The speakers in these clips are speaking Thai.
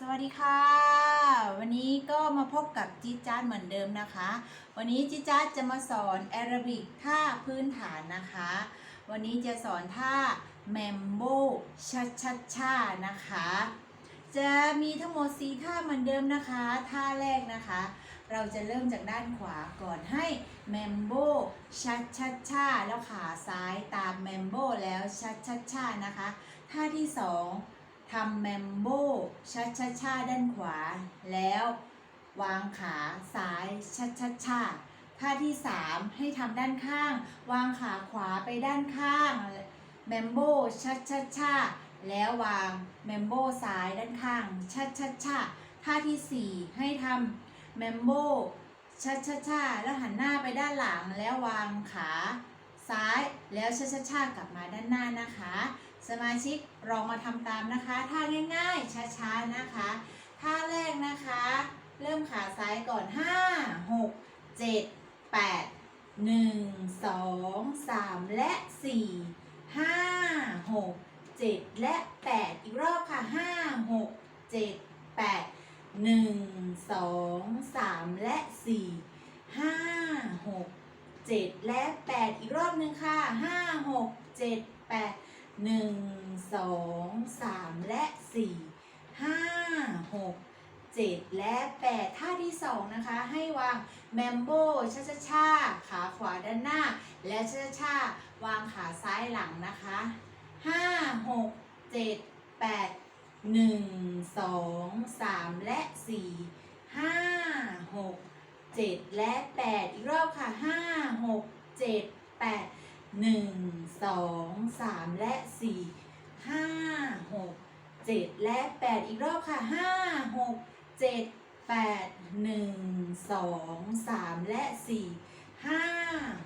สวัสดีค่ะ วันนี้ก็มาพบกับจีจ้าเหมือนเดิมนะคะ วันนี้จีจ้าจะมาสอนแอโรบิกท่าพื้นฐานนะคะ วันนี้จะสอนท่าแมมโบชาชาชานะคะ จะมีทั้งหมดสีท่าเหมือนเดิมนะคะ ท่าแรกนะคะ เราจะเริ่มจากด้านขวาก่อนให้แมมโบชัดชัดชาแล้วขาซ้ายตามแมมโบแล้วชัดชัดชานะคะ ท่าที่สอง ทำแมมโบชัดชัดชาด้านขวา แล้ววางขาซ้ายชัดชัดชาท่าที่สามให้ทำด้านข้าง วางขาขวาไปด้านข้างแมมโบชัดชัดชาแล้ววางแมมโบซ้ายด้านข้าง ชัดชัดชาท่าที่สี่ให้ทำแมมโบชัดชาชาแล้วหันหน้าไปด้านหลังแล้ววางขาซ้ายแล้วชัดชาชากลับมาด้านหน้านะคะ สมาชิกลองมาทำตามนะคะท่าง่ายๆช้าๆนะคะท่าแรกนะคะ เริ่มขาซ้ายก่อน 5 6 7 8 1 2 3 และ 4 5 6 7 และ 8 อีกรอบค่ะ 5 6 7 8หนึ่งสองสามและสี่ห้าหกเจ็ดและแปดอีกรอบหนึ่งค่ะห้าหกเจ็ดแปด หนึ่งสองสามและสี่ห้าหกเจ็ดและแปดท่าที่สองนะคะ ให้วางแมมโบชาชาชาขาขวาด้านหน้า และชาชาชาวางขาซ้ายหลังนะคะห้าหกเจ็ดแปดหนึ่งสองสามและสี่ห้าหกเจ็ดและแปดอีกรอบค่ะห้าหกเจ็ดแปด หนึ่งสองสามและสี่ห้าหกเจ็ดและแปดอีกรอบค่ะห้าหกเจ็ดแปดหนึ่งสองสามและสี่ห้า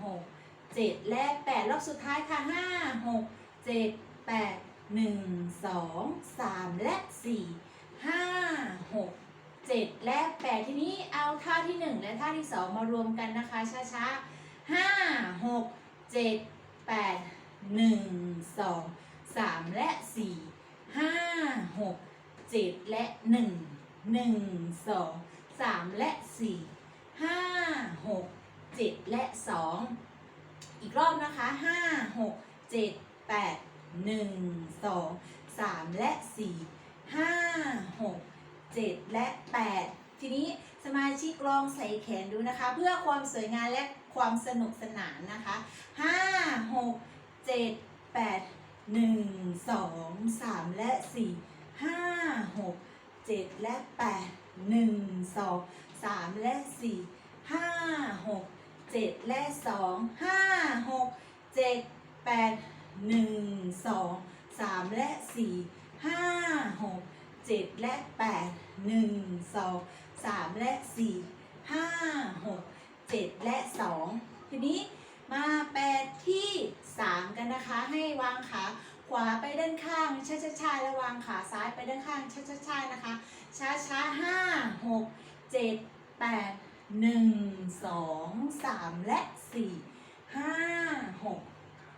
หกเจ็ดและแปดรอบสุดท้ายค่ะห้าหกเจ็ดแปดหนึ่งสองสามและสี่ห้าหกเจ็ดและแปดทีนี้เอาท่าที่หนึ่งและท่าที่สองมารวมกันนะคะช้าๆห้าหกเจ็ด แปดหนึ่งสองสามและสี่ห้าหกเจ็ดและหนึ่งหนึ่งสองสามและสี่ห้าหกเจ็ดและสองอีกรอบนะคะห้าหกเจ็ดแปดหนึ่งสองสามและสี่ห้าหกเจ็ดและแปด ทีนี้สมาชิกลองใส่แขนดูนะคะ เพื่อความสวยงามและความสนุกสนานนะคะหห้ากเจ็ดแปดหนึ่งงสามและสี่ห้ากเจ็ดและแปดหนึ่งงสามและสี่ห้ากเจ็ดและสองหห้ากเจ็ดแปดหนึ่งงสามและสี่ห้ากเจ็ดและแปดหนึ่งงสส 3 และ 4 5 6 7 และ 2 ทีนี้มาแปดที่ 3 กันนะคะ ให้วางขาขวาไปด้านข้างช้าช้าช้าแล้ววางขาซ้ายไปด้านข้างช้าช้าช้านะคะ ช้าช้าห้าหกเจ็ดแปดหนึ่งสองสามและสี่ห้าหก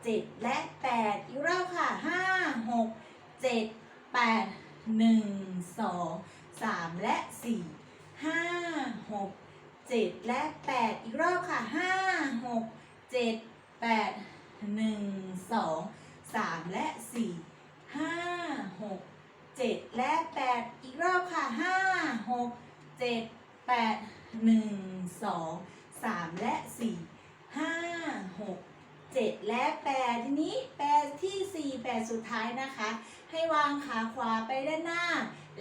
เจ็ดและแปดอีกรอบค่ะห้าหกเจ็ดแปดหนึ่งสองสามและสี่ ห้าหกเจ็ดและแปดอีกรอบค่ะห้าหกเจ็ดแปดหนึ่งสองสามและสี่ห้าหกเจ็ดและแปดอีกรอบค่ะห้าหกเจ็ดแปดหนึ่งสองสามและสี่ห้าหกเจ็ดและแปดทีนี้แปดที่สี่แปดสุดท้ายนะคะ ให้วางขาขวาไปด้านหน้า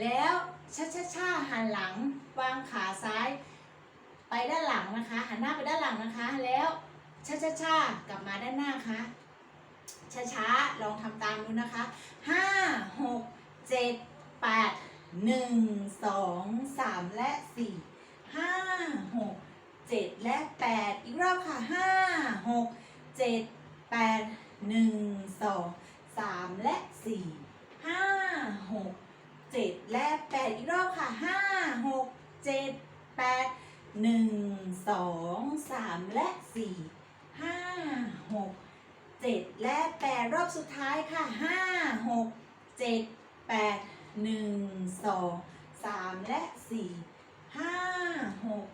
แล้ว ช้าช้าช้าๆหันหลัง วางขาซ้าย ไปด้านหลังนะคะ หันหน้าไปด้านหลังนะคะ แล้วช้าช้าช้าๆกลับมาด้านหน้าค่ะช้าช้าๆลองทำตามดูนะคะห้าหกเจ็ดแปดหนึ่งสองสามและสี่ห้าหกเจ็ดและแปดอีกรอบค่ะห้าหกเจ็ดแปดหนึ่งสองสามและสี่ห้าหก เจ็ดและแปดอีกรอบค่ะห้าหกเจ็ดแปดหนึ่งสองสามและสี่ห้าหกเจ็ดและแปดรอบสุดท้ายค่ะห้าหกเจ็ดแปดหนึ่งสองสามและสี่ห้าหก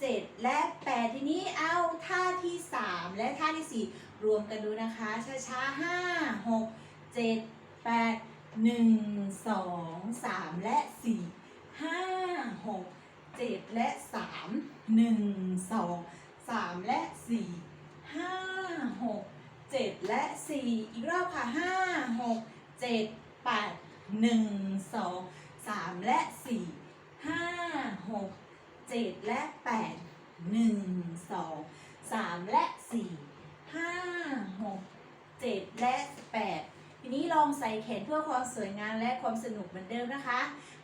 เจ็ดและแปดทีนี้เอาท่าที่สามและท่าที่สี่รวมกันดูนะคะ ช้าๆห้าหกเจ็ดแปด หนึ่งสองสามและสี่ห้าหกเจ็ดและสามหนึ่งสองสามและสี่ห้าหกเจ็ดและสี่อีกรอบค่ะห้าหกเจ็ดแปดหนึ่งสองสามและสี่ห้าหกเจ็ดและแปดหนึ่งสองสามและสี่ห้าหกเจ็ดและแปด ทีนี้ลองใส่แขนเพื่อความสวยงามและความสนุกเหมือนเดิมนะคะ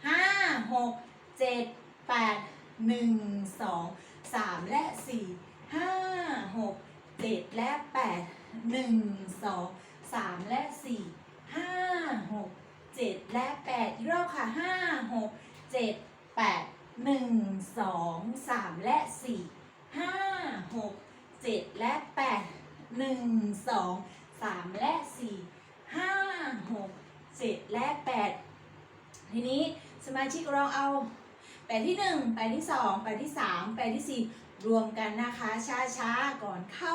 ห้าหกเจ็ดแปดหนึ่งสองสามและสี่ห้าหกเจ็ดและแปดหนึ่งสองสามและสี่ห้าหกเจ็ดและแปดอีกรอบค่ะห้าหกเจ็ดแปดหนึ่งสองสามและสี่ห้าหกเจ็ดและแปดหนึ่งสองสามและสี่ ห้าหกเจ็ดและแปดทีนี้สมาชิกเราเอาแปดที่หนึ่งแปดที่สองแปดที่สามแปดที่สี่รวมกันนะคะ ช้าๆ ก่อนเข้า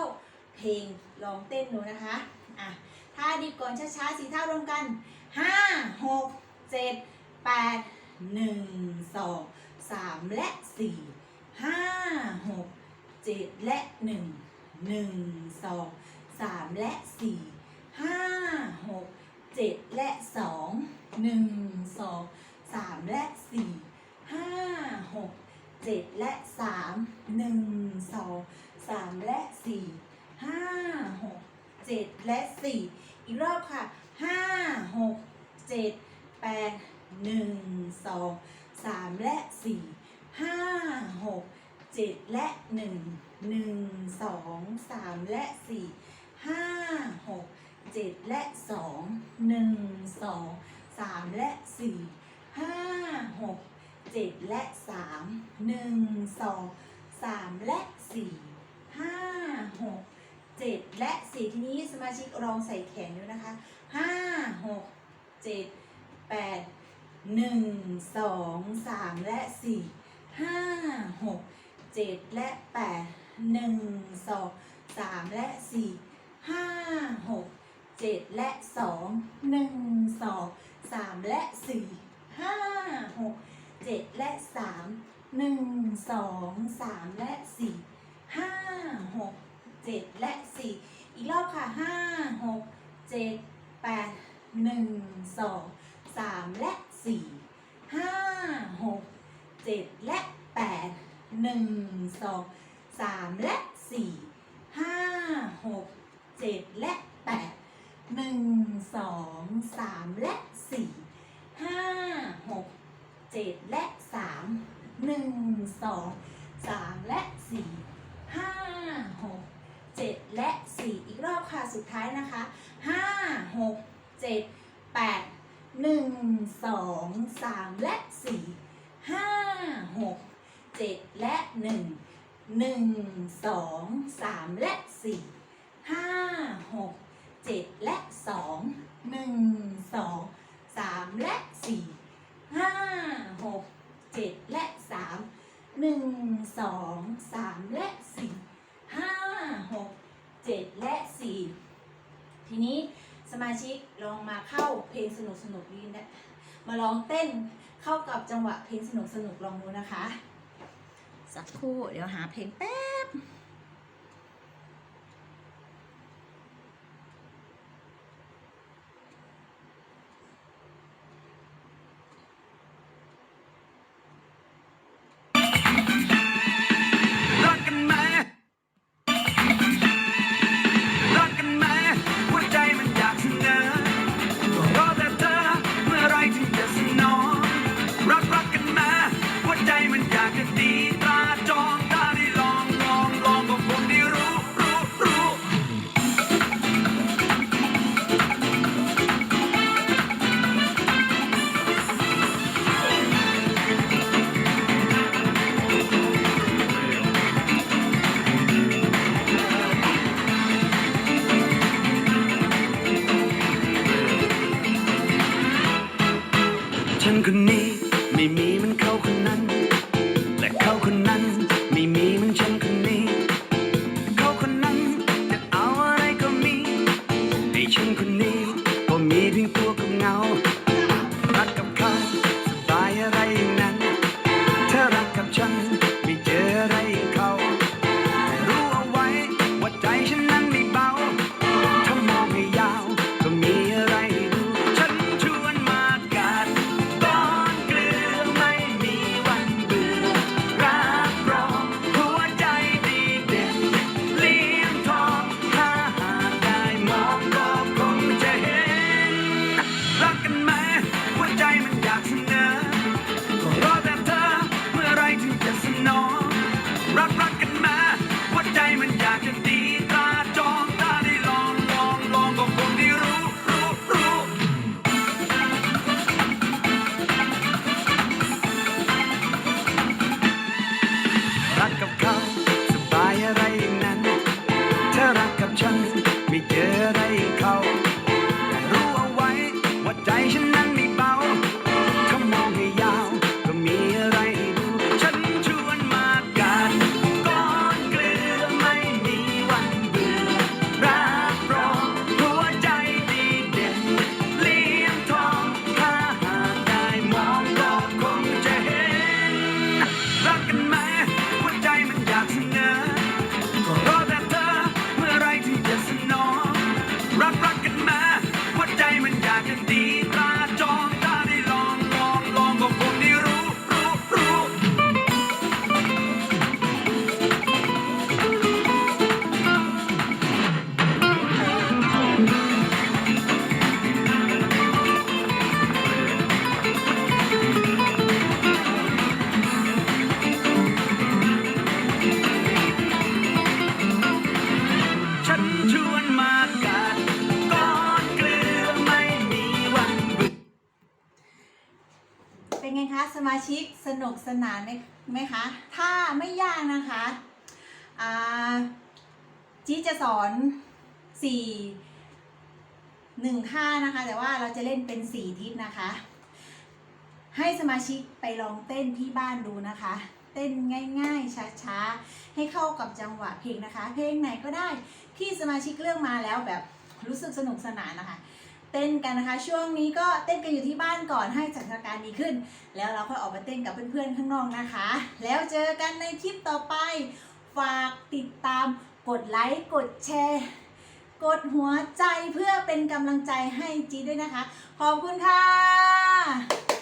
เพลงลองเต้นดูนะคะอะท่าดีก่อนช้าๆสี่ท่ารวมกันห้าหกเจ็ดแปดหนึ่งสองสามและสี่ห้าหกเจ็ดและหนึ่งหนึ่งสองสามและสี่ ห้าหกเจ็ดและสองหนึ่งสองสามและสี่ห้าหกเจ็ดและสามหนึ่งสองสามและสี่ห้าหกเจ็ดและสี่อีกรอบค่ะห้าหกเจ็ดแปดหนึ่งสองสามและสี่ห้าหกเจ็ดและหนึ่งหนึ่งสองสามและสี่ห้าหก เจ็ดและสองหนึ่งสองสามและสี่ห้าหกเจ็ดและสามหนึ่งสองสามและสี่ห้าหกเจ็ดและสี่ทีนี้สมาชิกลองใส่แขนดูนะคะห้าหกเจ็ดแปดหนึ่งสองสามและสี่ห้าหกเจ็ดและแปดหนึ่งสองสามและสี่ห้า หกเจ็ดและสองหนึ่งสองสามและสี่ห้าหกเจ็ดและสามหนึ่งสองสามและสี่ห้าหกเจ็ดและสี่อีกรอบค่ะห้าหกเจ็ดแปดหนึ่งสองสามและสี่ห้าหกเจ็ดและแปดหนึ่งสองสามและสี่ห้าหกเจ็ดและ 3 และ 4 5 6 7 และ 3 1 2 3 และ 4 5 6 7 และ 4 อีกรอบค่ะสุดท้ายนะคะ 5 6 7 8 1 2 3 และ 4 5 6 7 และ 1 1 2 3 และ 4 5 6 7 และ 2 หนึ่งสองสามและสี่ห้าหกเจ็ดและสามหนึ่งสองสามและสี่ห้าหกเจ็ดและสี่ทีนี้สมาชิกลองมาเข้าเพลงสนุกสนุกๆนี้นะมาลองเต้นเข้ากับจังหวะเพลงสนุกสนุกลองดูนะคะ สักครู่เดี๋ยวหาเพลงแป๊บ พี เป็นไงคะสมาชิกสนุกสนานไหมคะ ถ้าไม่ยากนะคะจีจะสอนสี่หนึ่งท่านะคะ แต่ว่าเราจะเล่นเป็นสี่ทิศนะคะ ให้สมาชิกไปลองเต้นที่บ้านดูนะคะ เต้นง่ายๆ ช้าๆ ให้เข้ากับจังหวะเพลงนะคะ เพลงไหนก็ได้ที่สมาชิกเลือกมาแล้วแบบรู้สึกสนุกสนานนะคะ เต้นกันนะคะ ช่วงนี้ก็เต้นกันอยู่ที่บ้านก่อนให้สถานการณ์ดีขึ้น แล้วเราค่อยออกมาเต้นกับเพื่อนๆข้างนอกนะคะ แล้วเจอกันในคลิปต่อไป ฝากติดตามกดไลค์กดแชร์กดหัวใจเพื่อเป็นกำลังใจให้จีด้วยนะคะ ขอบคุณค่ะ